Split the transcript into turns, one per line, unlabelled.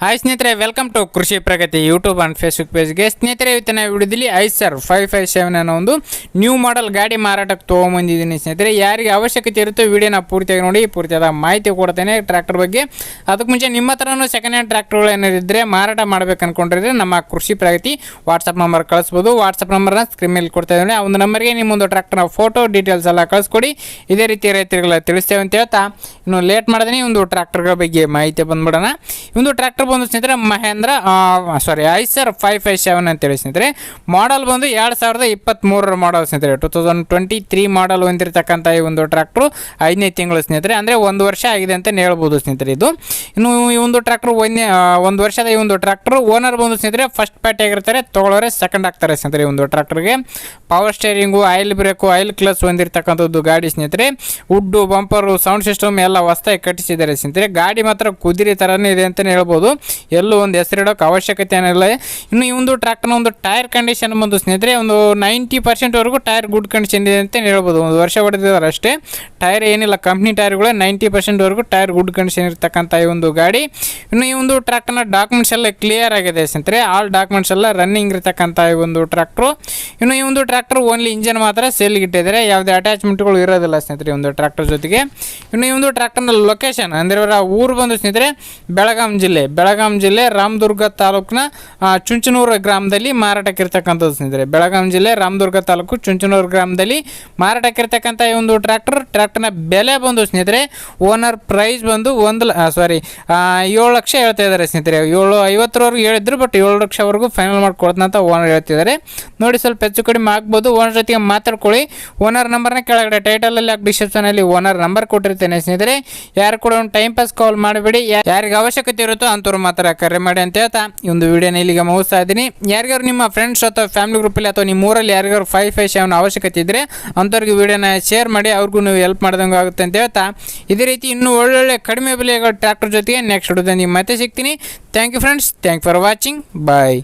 Hi ಸ್ನೇಹಿತರೆ welcome to Krishi Pragati YouTube and Facebook ಪೇಜ್ಗೆ ಸ್ನೇಹಿತರೆ ಇವತ್ತಿನ ವಿಡಿಯೋದಲ್ಲಿ ಐಸರ್ ಫೈವ್ ಫೈವ್ ಸೆವೆನ್ ಅನ್ನೋ ಒಂದು ನ್ಯೂ ಮಾಡೆಲ್ ಗಾಡಿ ಮಾರಾಟಕ್ಕೆ ತೊಗೊಂಬಂದಿದ್ದೀನಿ ಸ್ನೇಹಿತರೆ. ಯಾರಿಗೆ ಅವಶ್ಯಕತೆ ಇರುತ್ತೋ ವಿಡಿಯೋನ ಪೂರ್ತಿಯಾಗಿ ನೋಡಿ, ಪೂರ್ತಿಯಾದ ಮಾಹಿತಿ ಕೊಡ್ತೇನೆ ಟ್ರ್ಯಾಕ್ಟರ್ ಬಗ್ಗೆ. ಅದಕ್ಕೆ ಮುಂಚೆ ನಿಮ್ಮ ಹತ್ರನೂ ಸೆಕೆಂಡ್ ಹ್ಯಾಂಡ್ ಟ್ರ್ಯಾಕ್ಟರ್ಗಳು ಏನಾದ್ರು ಮಾರಾಟ ಮಾಡ್ಬೇಕು ಅಂದ್ಕೊಂಡಿದ್ರೆ ನಮ್ಮ ಕೃಷಿ ಪ್ರಗತಿ ವಾಟ್ಸಪ್ ನಂಬರ್ ಕಳಿಸ್ಬೋದು. ವಾಟ್ಸಪ್ ನಂಬರ್ನ ಸ್ಕ್ರೀನ್ ಮೇಲೆ ಕೊಡ್ತಾ ಇದ್ದೀನಿ ಆ ಒಂದು ನಂಬರ್ಗೆ ನಿಮ್ಮೊಂದು ಟ್ರ್ಯಾಕ್ಟರ್ನ ಫೋಟೋ ಡೀಟೇಲ್ಸ್ ಎಲ್ಲ ಕಳಿಸ್ಕೊಡಿ. ಇದೇ ರೀತಿ ರೈತರಿಗೆಲ್ಲ ತಿಳಿಸ್ತೇವೆ ಅಂತ ಹೇಳ್ತಾ. ಇನ್ನು ಲೇಟ್ ಮಾಡಿದ್ರೆ ಒಂದು ಟ್ರ್ಯಾಕ್ಟರ್ಗಳ ಬಗ್ಗೆ ಮಾಹಿತಿ ಬಂದ್ಬಿಡೋಣ. ಒಂದು ಟ್ರ್ಯಾಕ್ಟರ್ ಬಂದು ಸ್ನೇಹಿತರೆ, Mahindra sorry Eicher five five seven ಅಂತೇಳಿ ಸ್ನೇಹಿತರೆ. ಮಾಡಲ್ ಬಂದು ಎರಡು ಸಾವಿರದ ಇಪ್ಪತ್ತ್ಮೂರರ ಮಾಡಲ್ ಸ್ನೇಹಿತರೆ. Two thousand twenty three model ಹೊಂದಿರತಕ್ಕಂಥ ಈ ಒಂದು ಟ್ರ್ಯಾಕ್ಟ್ರು ಐದನೇ ತಿಂಗಳು ಸ್ನೇಹಿತರೆ. ಅಂದರೆ ಒಂದು ವರ್ಷ ಆಗಿದೆ ಅಂತಲೇ ಹೇಳ್ಬೋದು ಸ್ನೇಹಿತರೆ ಇದು. ಇನ್ನು ಈ ಒಂದು ಟ್ರ್ಯಾಕ್ಟ್ರು ಒಂದೇ ಒಂದು ವರ್ಷದ ಈ ಒಂದು ಟ್ರ್ಯಾಕ್ಟ್ರು ಓನರ್ ಬಂದು ಸ್ನೇಹಿತರೆ ಫಸ್ಟ್ ಪ್ಯಾಟಿ ಆಗಿರ್ತಾರೆ. ತೊಗೊಳೋರೆ ಸೆಕೆಂಡ್ ಆಗ್ತಾರೆ ಸ್ನೇಹಿತರೆ ಈ ಒಂದು ಟ್ರ್ಯಾಕ್ಟ್ರಿಗೆ power steering oil brake oil ಕ್ಲಸ್ ಹೊಂದಿರತಕ್ಕಂಥದ್ದು ಗಾಡಿ ಸ್ನೇಹಿತರೆ. ಉಡ್ಡು ಬಂಪರು ಸೌಂಡ್ ಸಿಸ್ಟಮ್ ಎಲ್ಲ ಹೊಸ್ದಾಗಿ ಕಟ್ಟಿಸಿದ್ದಾರೆ ಸ್ನೇಹಿತರೆ. ಗಾಡಿ ಮಾತ್ರ ಕುದುರೆ ಥರನೇ ಇದೆ ಅಂತಲೇ ಹೇಳ್ಬೋದು. ಎಲ್ಲೂ ಒಂದು ಹೆಸರಿಡೋಕೆ ಅವಶ್ಯಕತೆ ಏನಿಲ್ಲ. ಇನ್ನು ಈ ಒಂದು ಟ್ರ್ಯಾಕ್ಟರ್ನ ಒಂದು ಟೈರ್ ಕಂಡೀಷನ್ ಬಂದು ಸ್ನೇಹಿತರೆ, ಒಂದು ನೈಂಟಿ ಪರ್ಸೆಂಟ್ವರೆಗೂ ಟೈರ್ ಗುಡ್ ಕಂಡೀಷನ್ ಇದೆ ಅಂತ ಹೇಳ್ಬೋದು. ಒಂದು ವರ್ಷ ಹೊಡೆದಿದ್ದಾರೆ ಅಷ್ಟೇ. ಟೈರ್ ಏನಿಲ್ಲ, ಕಂಪ್ನಿ ಟೈರ್ಗಳು ನೈಂಟಿ ಪರ್ಸೆಂಟ್ವರೆಗೂ ಟೈರ್ ಗುಡ್ ಕಂಡೀಷನ್ ಇರ್ತಕ್ಕಂಥ ಈ ಒಂದು ಗಾಡಿ. ಇನ್ನು ಈ ಒಂದು ಟ್ರ್ಯಾಕ್ಟರ್ನ ಡಾಕ್ಯುಮೆಂಟ್ಸ್ ಎಲ್ಲ ಕ್ಲಿಯರ್ ಆಗಿದೆ ಸ್ನೇಹಿತರೆ. ಆಲ್ ಡಾಕ್ಯುಮೆಂಟ್ಸ್ ಎಲ್ಲ ರನ್ನಿಂಗ್ ಇರತಕ್ಕಂಥ ಈ ಒಂದು ಟ್ರ್ಯಾಕ್ಟ್ರು. ಇನ್ನು ಈ ಒಂದು ಟ್ರ್ಯಾಕ್ಟರ್ ಓನ್ಲಿ ಇಂಜನ್ ಮಾತ್ರ ಸೇಲ್ಗೆ ಇಟ್ಟಿದ್ದಾರೆ. ಯಾವುದೇ ಅಟ್ಯಾಚ್ಮೆಂಟ್ಗಳು ಇರೋದಿಲ್ಲ ಸ್ನೇಹಿತರೆ ಒಂದು ಟ್ರ್ಯಾಕ್ಟರ್ ಜೊತೆಗೆ. ಇನ್ನು ಈ ಒಂದು ಟ್ರ್ಯಾಕ್ಟರ್ನ ಲೊಕೇಶನ್ ಅಂದರೆ ಇವರ ಊರು ಬಂದು ಸ್ನೇಹಿತರೆ, ಬೆಳಗಾಂ ಜಿಲ್ಲೆ. ಜಿಲ್ಲೆ ರಾಮದುರ್ಗ ತಾಲೂಕಿನ ಚುಂಚನೂರು ಗ್ರಾಮದಲ್ಲಿ ಮಾರಾಟಕ್ಕಿರ್ತಕ್ಕಂಥದ್ದು ಸ್ನೇಹಿತರೆ. ಬೆಳಗಾಂ ಜಿಲ್ಲೆ ರಾಮದುರ್ಗ ತಾಲೂಕು ಚುಂಚನೂರು ಗ್ರಾಮದಲ್ಲಿ ಮಾರಾಟಕ್ಕೆ ಇರ್ತಕ್ಕಂಥ ಈ ಒಂದು ಟ್ರ್ಯಾಕ್ಟರ್, ಟ್ರ್ಯಾಕ್ಟರ್ನ ಬೆಲೆ ಬಂದು ಸ್ನೇಹಿತರೆ, ಓನರ್ ಪ್ರೈಸ್ ಬಂದು ಒಂದು ಸಾರಿ ಏಳು ಲಕ್ಷ ಹೇಳ್ತಾ ಇದ್ದಾರೆ ಸ್ನೇಹಿತರೆ. ಏಳು, ಐವತ್ತರವರೆಗೂ ಹೇಳಿದ್ರು ಬಟ್ ಏಳು ಲಕ್ಷವರೆಗೂ ಫೈನಲ್ ಮಾಡ್ಕೊಡ್ತಾನೆ ಅಂತ ಓನರ್ ಹೇಳ್ತಿದ್ದಾರೆ. ನೋಡಿ ಸ್ವಲ್ಪ ಹೆಚ್ಚು ಕಡಿಮೆ ಆಗ್ಬೋದು. ಓನರ್ ಜೊತೆಗೆ ಮಾತಾಡ್ಕೊಳ್ಳಿ. ಓನರ್ ನಂಬರ್ನ ಕೆಳಗಡೆ ಟೈಟಲಲ್ಲಿ ಹಾಕಿ ಡಿಸ್ಕ್ರಿಪ್ಷನಲ್ಲಿ ಓನರ್ ನಂಬರ್ ಕೊಟ್ಟಿರ್ತೇನೆ ಸ್ನೇಹಿತರೆ. ಯಾರು ಕೂಡ ಒಂದು ಟೈಮ್ ಪಾಸ್ ಕಾಲ್ ಮಾಡಬೇಡಿ. ಯಾರಿಗೆ ಅವಶ್ಯಕತೆ ಇರುತ್ತೋ ಅಂಥವ್ರು ಮಾತ್ರ ಕರೆ ಮಾಡಿ ಅಂತ ಹೇಳ್ತಾ ಈ ಒಂದು ವಿಡಿಯೋನ ಇಲ್ಲಿಗೆ ಮುಗಿಸ್ತಾ ಇದ್ದೀನಿ. ಯಾರಿಗಾರು ನಿಮ್ಮ ಫ್ರೆಂಡ್ಸ್ ಅಥವಾ ಫ್ಯಾಮಿಲಿ ಗ್ರೂಪಲ್ಲಿ ಅಥವಾ ನಿಮ್ಮ ಊರಲ್ಲಿ ಯಾರಿಗಾರು ಫೈವ್ ಫೈವ್ ಸೆವೆನ್ ಅವಶ್ಯಕತೆ ಇದ್ದರೆ ಅಂಥವ್ರಿಗೆ ವಿಡಿಯೋನ ಶೇರ್ ಮಾಡಿ ಅವ್ರಿಗೂ ನೀವು ಹೆಲ್ಪ್ ಮಾಡ್ದಂಗೆ ಆಗುತ್ತೆ ಅಂತ ಹೇಳ್ತಾ. ಇದೇ ರೀತಿ ಇನ್ನೂ ಒಳ್ಳೊಳ್ಳೆ ಕಡಿಮೆ ಬೆಲೆಗಳ ಟ್ರ್ಯಾಕ್ಟರ್ ಜೊತೆಗೆ ನೆಕ್ಸ್ಟ್ ವಿಡಿಯೋದಲ್ಲಿ ಮತ್ತೆ ಸಿಗ್ತೀನಿ. Thank you friends thank for watching bye